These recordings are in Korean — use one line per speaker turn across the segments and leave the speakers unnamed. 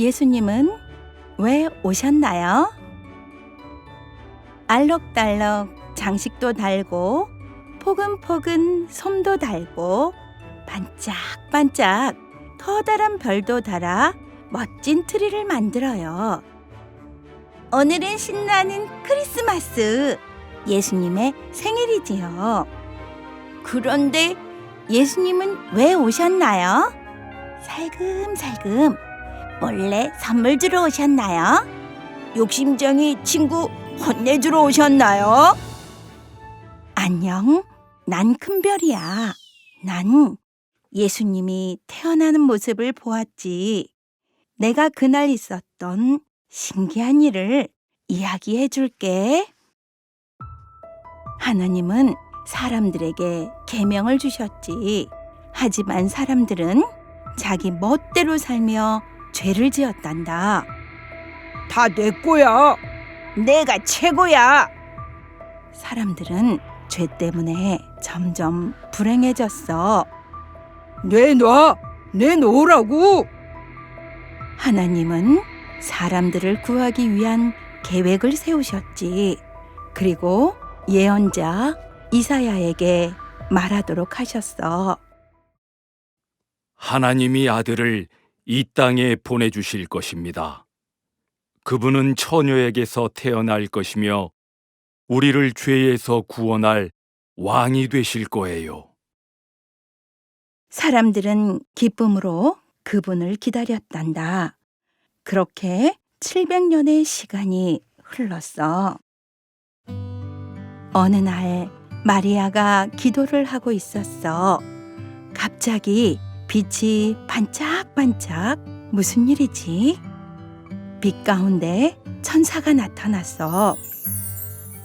예수님은 왜 오셨나요? 알록달록 장식도 달고 포근포근 솜도 달고 반짝반짝 커다란 별도 달아 멋진 트리를 만들어요. 오늘은 신나는 크리스마스. 예수님의 생일이지요. 그런데 예수님은 왜 오셨나요? 살금살금 몰래 선물 주러 오셨나요? 욕심쟁이 친구 혼내주러 오셨나요? 안녕, 난 큰별이야. 난 예수님이 태어나는 모습을 보았지. 내가 그날 있었던 신기한 일을 이야기해 줄게. 하나님은 사람들에게 계명을 주셨지. 하지만 사람들은 자기 멋대로 살며 죄를 지었단다.
다 내 거야.
내가 최고야. 사람들은 죄 때문에 점점 불행해졌어.
내놔. 내놓으라고.
하나님은 사람들을 구하기 위한 계획을 세우셨지. 그리고 예언자 이사야에게 말하도록 하셨어.
하나님이 아들을 이 땅에 보내주실 것입니다. 그분은 처녀에게서 태어날 것이며 우리를 죄에서 구원할 왕이 되실 거예요.
사람들은 기쁨으로 그분을 기다렸단다. 그렇게 700년의 시간이 흘렀어. 어느 날 마리아가 기도를 하고 있었어. 갑자기 빛이 반짝반짝 무슨 일이지? 빛 가운데 천사가 나타났어.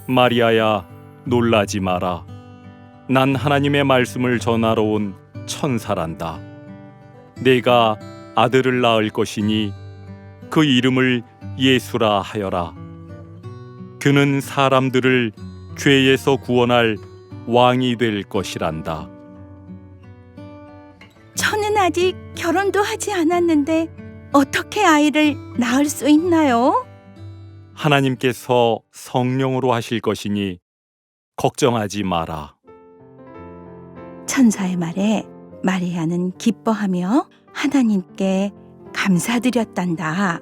마리아야, 놀라지 마라. 난 하나님의 말씀을 전하러 온 천사란다. 내가 아들을 낳을 것이니 그 이름을 예수라 하여라. 그는 사람들을 죄에서 구원할 왕이 될 것이란다.
아직 결혼도 하지 않았는데 어떻게 아이를 낳을 수 있나요?
하나님께서 성령으로 하실 것이니 걱정하지 마라.
천사의 말에 마리아는 기뻐하며 하나님께 감사드렸단다.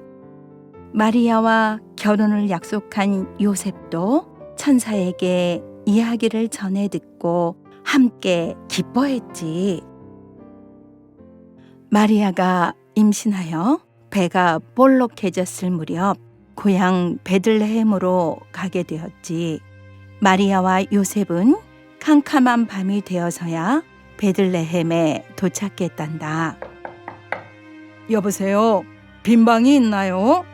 마리아와 결혼을 약속한 요셉도 천사에게 이야기를 전해 듣고 함께 기뻐했지. 마리아가 임신하여 배가 볼록해졌을 무렵 고향 베들레헴으로 가게 되었지. 마리아와 요셉은 캄캄한 밤이 되어서야 베들레헴에 도착했단다.
여보세요. 빈 방이 있나요?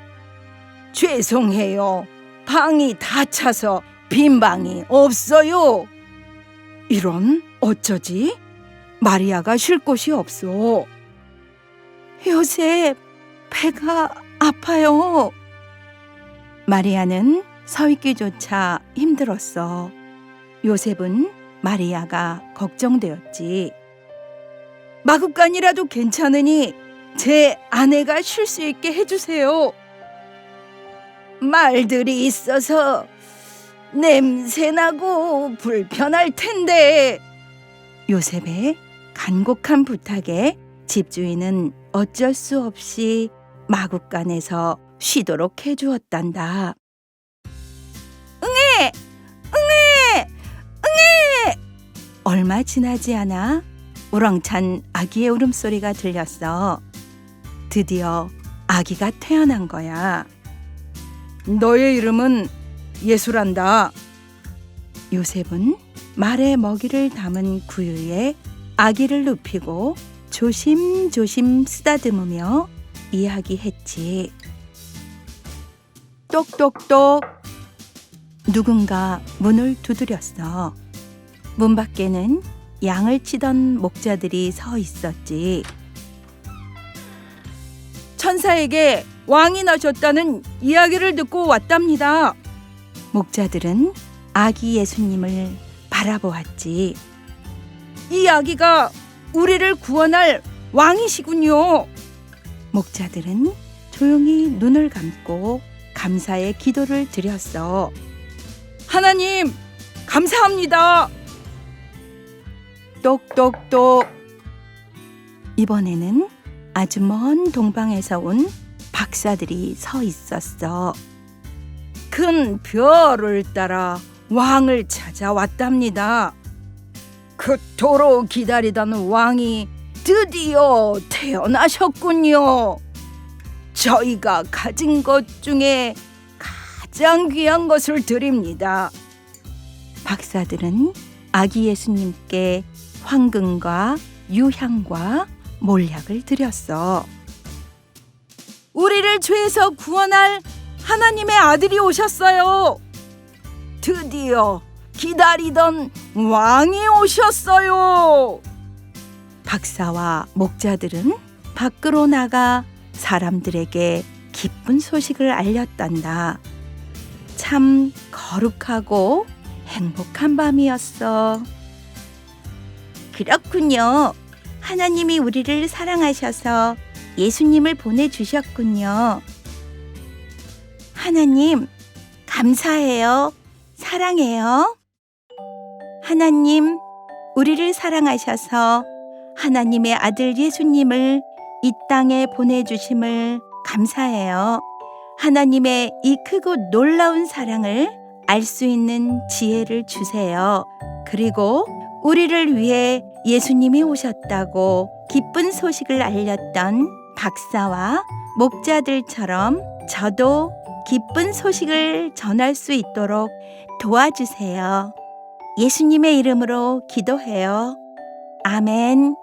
죄송해요. 방이 다 차서 빈 방이 없어요.
이런 어쩌지? 마리아가 쉴 곳이 없어.
요셉, 배가 아파요. 마리아는 서 있기조차 힘들었어. 요셉은 마리아가 걱정되었지.
마구간이라도 괜찮으니 제 아내가 쉴 수 있게 해주세요.
말들이 있어서 냄새나고 불편할 텐데. 요셉의 간곡한 부탁에 집주인은 어쩔 수 없이 마국간에서 쉬도록 해주었단다. 응애! 응애! 응애! 얼마 지나지 않아 우렁찬 아기의 울음소리가 들렸어. 드디어 아기가 태어난 거야.
너의 이름은 예수란다.
요셉은 말의 먹이를 담은 구유에 아기를 눕히고 조심조심 쓰다듬으며 이야기했지. 똑똑똑. 누군가 문을 두드렸어. 문 밖에는 양을 치던 목자들이 서 있었지.
천사에게 왕이 나셨다는 이야기를 듣고 왔답니다.
목자들은 아기 예수님을 바라보았지.
이 아기가 우리를 구원할 왕이시군요.
목자들은 조용히 눈을 감고 감사의 기도를 드렸어.
하나님, 감사합니다.
똑똑똑. 이번에는 아주 먼 동방에서 온 박사들이 서 있었어.
큰 별을 따라 왕을 찾아왔답니다. 그토록 기다리던 왕이 드디어 태어나셨군요. 저희가 가진 것 중에 가장 귀한 것을 드립니다.
박사들은 아기 예수님께 황금과 유향과 몰약을 드렸어.
우리를 죄에서 구원할 하나님의 아들이 오셨어요. 드디어 기다리던 왕이 오셨어요.
박사와 목자들은 밖으로 나가 사람들에게 기쁜 소식을 알렸단다. 참 거룩하고 행복한 밤이었어. 그렇군요. 하나님이 우리를 사랑하셔서 예수님을 보내주셨군요. 하나님, 감사해요. 사랑해요. 하나님, 우리를 사랑하셔서 하나님의 아들 예수님을 이 땅에 보내주심을 감사해요. 하나님의 이 크고 놀라운 사랑을 알 수 있는 지혜를 주세요. 그리고 우리를 위해 예수님이 오셨다고 기쁜 소식을 알렸던 박사와 목자들처럼 저도 기쁜 소식을 전할 수 있도록 도와주세요. 예수님의 이름으로 기도해요. 아멘.